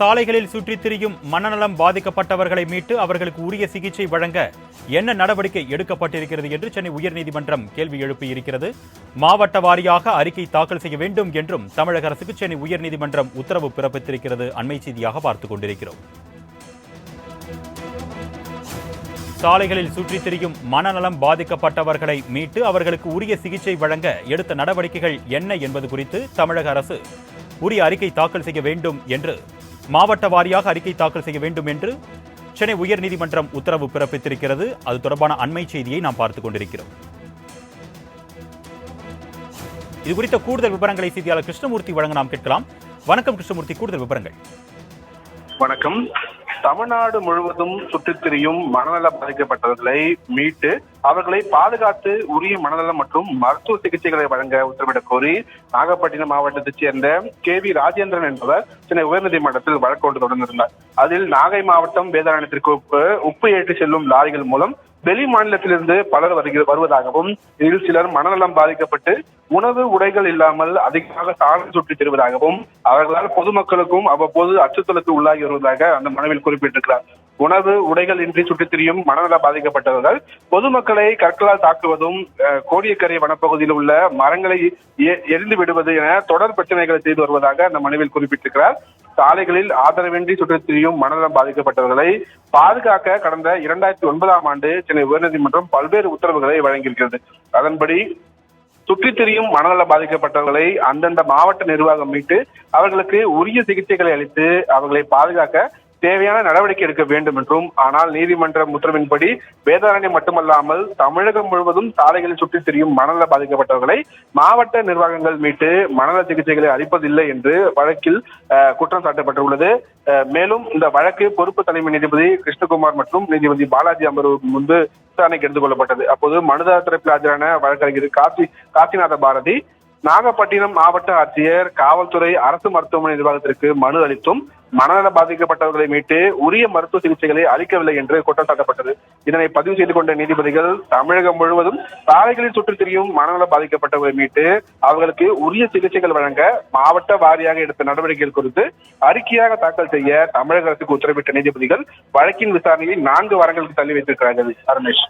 சாலைகளில் சுற்றித் திரியும் மனநலம் பாதிக்கப்பட்டவர்களை மீட்டு அவர்களுக்கு உரிய சிகிச்சை வழங்க என்ன நடவடிக்கை எடுக்கப்பட்டிருக்கிறது என்று சென்னை உயர்நீதிமன்றம் கேள்வி எழுப்பியிருக்கிறது. மாவட்ட வாரியாக அறிக்கை தாக்கல் செய்ய வேண்டும் என்றும் தமிழக அரசுக்கு சென்னை உயர்நீதிமன்றம் உத்தரவு பிறப்பித்திருக்கிறது. அண்மை செய்தியாக பார்த்துக் கொண்டிருக்கிறோம். சாலைகளில் சுற்றித் திரியும் மனநலம் பாதிக்கப்பட்டவர்களை மீட்டு அவர்களுக்கு உரிய சிகிச்சை வழங்க எடுத்த நடவடிக்கைகள் என்ன என்பது குறித்து தமிழக அரசு உரிய அறிக்கை தாக்கல் செய்ய வேண்டும் என்று மாவட்ட வாரியாக அறிக்கை தாக்கல் செய்ய வேண்டும் என்று சென்னை உயர்நீதிமன்றம் உத்தரவு பிறப்பித்திருக்கிறது. அது தொடர்பான அண்மை செய்தியை நாம் பார்த்துக் கொண்டிருக்கிறோம். இது குறித்த கூடுதல் விவரங்களை செய்தியாளர் கிருஷ்ணமூர்த்தி வழங்க நாம் கேட்கலாம். வணக்கம் கிருஷ்ணமூர்த்தி கூடுதல் விவரங்கள். வணக்கம். தமிழ்நாடு முழுவதும் சுற்றித் திரியும் மனநல பாதிக்கப்பட்டவர்களை மீட்டு அவர்களை பாதுகாத்து உரிய மனநலம் மற்றும் மருத்துவ சிகிச்சைகளை வழங்க உத்தரவிடக் கோரி நாகப்பட்டினம் மாவட்டத்தைச் சேர்ந்த கே வி ராஜேந்திரன் என்பவர் சென்னை உயர்நீதிமன்றத்தில் வழக்கு ஒன்று தொடர்ந்திருந்தார். அதில் நாகை மாவட்டம் வேதாரணத்திற்கு உப்பு உப்பு ஏற்றி செல்லும் லாரிகள் மூலம் வெளி மாநிலத்திலிருந்து பலர் வருகிற வருவதாகவும் இதில் சிலர் மனநலம் பாதிக்கப்பட்டு உணவு உடைகள் இல்லாமல் அதிகமாக சாலை சுற்றி தருவதாகவும் அவர்களால் பொதுமக்களுக்கும் அவ்வப்போது அச்சுறுத்தலுக்கு உள்ளாகி வருவதாக அந்த மனுவில் குறிப்பிட்டிருக்கிறார். உணவு உடைகள் இன்றி சுற்றித் திரியும் மனநல பாதிக்கப்பட்டவர்கள் பொதுமக்களை கற்களால் தாக்குவதும் அஹ், கோடியக்கரை வனப்பகுதியில் உள்ள மரங்களை எ- எரிந்து விடுவது என தொடர் பிரச்சனைகளை செய்து வருவதாக அந்த மனுவில் குறிப்பிட்டிருக்கிறார். சாலைகளில் ஆதரவின்றி சுற்றித் திரியும் மனநலம் பாதிக்கப்பட்டவர்களை பாதுகாக்க கடந்த இரண்டாயிரத்தி ஒன்பதாம் ஆண்டு சென்னை உயர்நீதிமன்றம் பல்வேறு உத்தரவுகளை வழங்கியிருக்கிறது. அதன்படி சுற்றித் திரியும் மனநல பாதிக்கப்பட்டவர்களை அந்தந்த மாவட்ட நிர்வாகம் மீட்டு அவர்களுக்கு உரிய சிகிச்சைகளை அளித்து அவர்களை பாதுகாக்க தேவையான நடவடிக்கை எடுக்க வேண்டும் என்றும் ஆனால் நீதிமன்ற உத்தரவின்படி வேதாரண்யம் மட்டுமல்லாமல் தமிழகம் முழுவதும் சாலைகளில் சுற்றித் திரியும் மனநல பாதிக்கப்பட்டவர்களை மாவட்ட நிர்வாகங்கள் மீட்டு மனநல சிகிச்சைகளை அளிப்பதில்லை என்று வழக்கில் குற்றம் சாட்டப்பட்டுள்ளது. அஹ், மேலும் இந்த வழக்கு பொறுப்பு தலைமை நீதிபதி கிருஷ்ணகுமார் மற்றும் நீதிபதி பாலாஜி அமர்வு முன்பு விசாரணைக்கு எடுத்துக் கொள்ளப்பட்டது. அப்போது மனுதாரர் தரப்பில் ஆஜரான வழக்கறிஞர் காசி காசிநாத பாரதி நாகப்பட்டினம் மாவட்ட ஆட்சியர் காவல்துறை அரசு மருத்துவமனை நிர்வாகத்திற்கு மனு அளித்தும் மனநல பாதிக்கப்பட்டவர்களை மீட்டு உரிய மருத்துவ சிகிச்சைகளை அளிக்கவில்லை என்று குற்றம் சாட்டப்பட்டது இதனை பதிவு செய்து கொண்ட நீதிபதிகள் தமிழகம் முழுவதும் சாலைகளில் சுற்றித் திரியும் மனநல பாதிக்கப்பட்டவர்களை மீட்டு அவர்களுக்கு உரிய சிகிச்சைகள் வழங்க மாவட்ட வாரியாக எடுத்த நடவடிக்கைகள் குறித்து அறிக்கையாக தாக்கல் செய்ய தமிழக அரசுக்கு உத்தரவிட்ட நீதிபதிகள் வழக்கின் விசாரணையை நான்கு வாரங்களுக்கு தள்ளி வைத்திருக்கிறார்கள். ரமேஷ்